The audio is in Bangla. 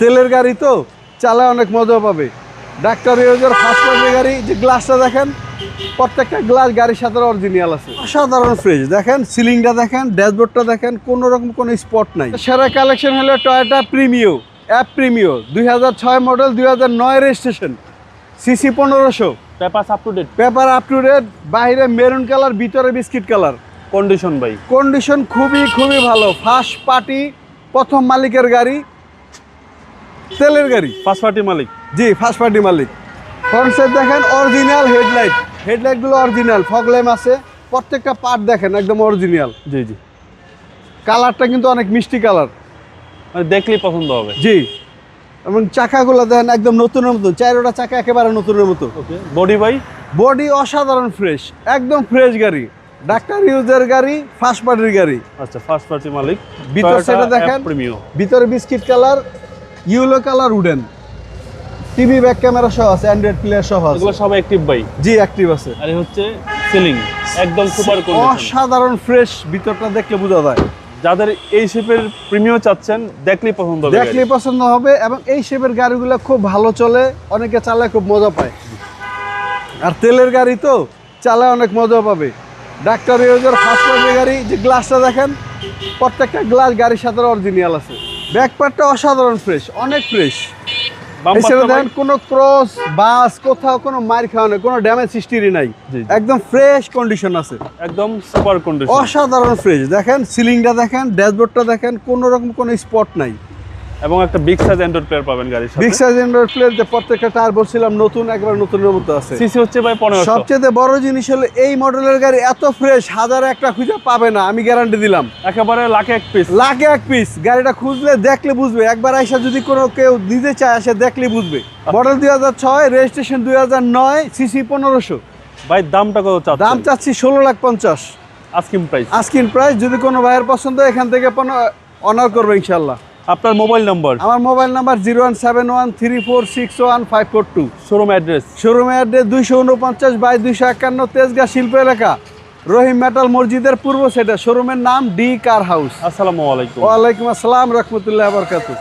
তেলের গাড়ি তো চালায় অনেক মজা পাবে। ডাক্তার ইউজার ফার্স্ট পার্টি গাড়ি যে গ্লাসটা দেখেন প্রত্যেকটা গ্লাস গাড়ির সাথে অরিজিনাল আছে। অসাধারণ ফ্রিজ দেখেন সিলিংটা দেখেন ড্যাশবোর্ডটা দেখেন কোনো রকম কোনো স্পট নাই। সেরা কালেকশন হলো টয়োটা প্রিমিও অ্যাপ প্রিমিও দুই হাজার ছয় মডেল দুই হাজার নয় রেজিস্ট্রেশন সিসি পনেরোশো। Paper up to date paper up to date বাইরে মেরুন কালার ভিতরে বিস্কিট কালার কন্ডিশন ভাই। কন্ডিশন খুবই খুবই ভালো। ফার্স্ট পার্টি প্রথম মালিকের গাড়ি তেলের গাড়ি। ফার্স্ট পার্টি মালিক। জি ফার্স্ট পার্টি মালিক। ফ্রন্ট সাইড দেখেন অরিজিনাল হেডলাইট হেডলাইটগুলো অরিজিনাল ফগ ল্যাম্প আছে। প্রত্যেকটা পার্ট দেখেন একদম অরিজিনাল জি জি। কালারটা কিন্তু অনেক মিষ্টি কালার মানে দেখলেই পছন্দ হবে। জি। এবং চাকাগুলো দেখেন একদম নতুনের মতো। চারোটা চাকা একেবারে নতুনের মতো। ওকে বডি ভাই? বডি অসাধারণ ফ্রেশ একদম ফ্রেশ গাড়ি। ডাক্তার ইউজের গাড়ি ফার্স্ট পার্টির গাড়ি। আচ্ছা ফার্স্ট পার্টি মালিক। ভিতর সেটা দেখেন ভিতরে biscuit colour yellow colour wooden. TV back camera সহ আছে অ্যান্ড্রয়েড প্লেয়ার সহ আছে। এগুলো সব অ্যাক্টিভ ভাই। জি অ্যাক্টিভ আছে। আর হচ্ছে সিলিং একদম সুপার কন্ডিশন অসাধারণ ফ্রেশ ভিতরটা দেখলে বোঝা যায়। যাদের এই শেপের প্রিমিও চাচ্ছেন দেখলেই পছন্দ হবে দেখলে পছন্দ হবে এবং এই শেপের গাড়িগুলো খুব ভালো চলে অনেকে চালায় খুব মজা পায়। আর তেলের গাড়ি তো চালায় অনেক মজা পাবে। ডাক্তার ইউজার ফার্স্ট গাড়ি যে গ্লাসটা দেখেন প্রত্যেকটা গ্লাস গাড়ির সাথে অরিজিনাল আছে। ব্যাক পার্টটা অসাধারণ ফ্রেশ অনেক ফ্রেশ এছাড়া দেখেন কোনো ক্রস বাস কোথাও কোনো মার খাওয়া নেই কোনো ড্যামেজ হিস্ট্রি নাই। একদম ফ্রেশ কন্ডিশন আছে। একদম সুপার কন্ডিশন অসাধারণ ফ্রেশ দেখেন সিলিংটা দেখেন ড্যাশবোর্ডটা দেখেন কোনো রকম কোনো স্পট নাই। এবং একটা বিগ সাইজ অ্যান্ড্রয়েড প্লেয়ার পাবেন গাড়ির সাথে। বিগ সাইজ অ্যান্ড্রয়েড প্লেয়ার যে প্রত্যেকটা টায়ার বলছিলাম নতুন একবার নতুনের মতো আছে। সিসি হচ্ছে ভাই পনেরোশো। সবচেয়ে বড় জিনিস হলো এই মডেলের গাড়ি এত ফ্রেশ হাজার একটা খুঁজে পাবে না আমি গ্যারান্টি দিলাম। একেবারে লাখে এক পিস লাখে এক পিস গাড়িটা খুঁজলে দেখলে বুঝবে একবার আইসা যদি কোনো কেউ দিতে চায় সে দেখলে বুঝবে। মডেল দুই হাজার ছয় রেজিস্ট্রেশন দুই হাজার নয় সিসি পনেরোশো। ভাই দামটা কত চাচ্ছেন? দাম চাচ্ছি ষোলো লাখ পঞ্চাশ। আস্কিং প্রাইস আস্কিন প্রাইস যদি কোনো ভাইয়ের পছন্দ হয়, এখান থেকে অনার করবে ইনশাল্লাহ আপনার মোবাইল নাম্বার আমার mobile number zero one seven one three four six one five four two showroom address showroom address দুইশো উনপঞ্চাশ বাই দুইশো একান্ন তেজগাঁ শিল্প এলাকা রহিম মেটাল মসজিদের পূর্ব সেটা শোরুমের নাম ডি কার হাউস আসসালামু আলাইকুম। ওয়ালাইকুম আসসালাম রহমতুল্লাহ বরকাতু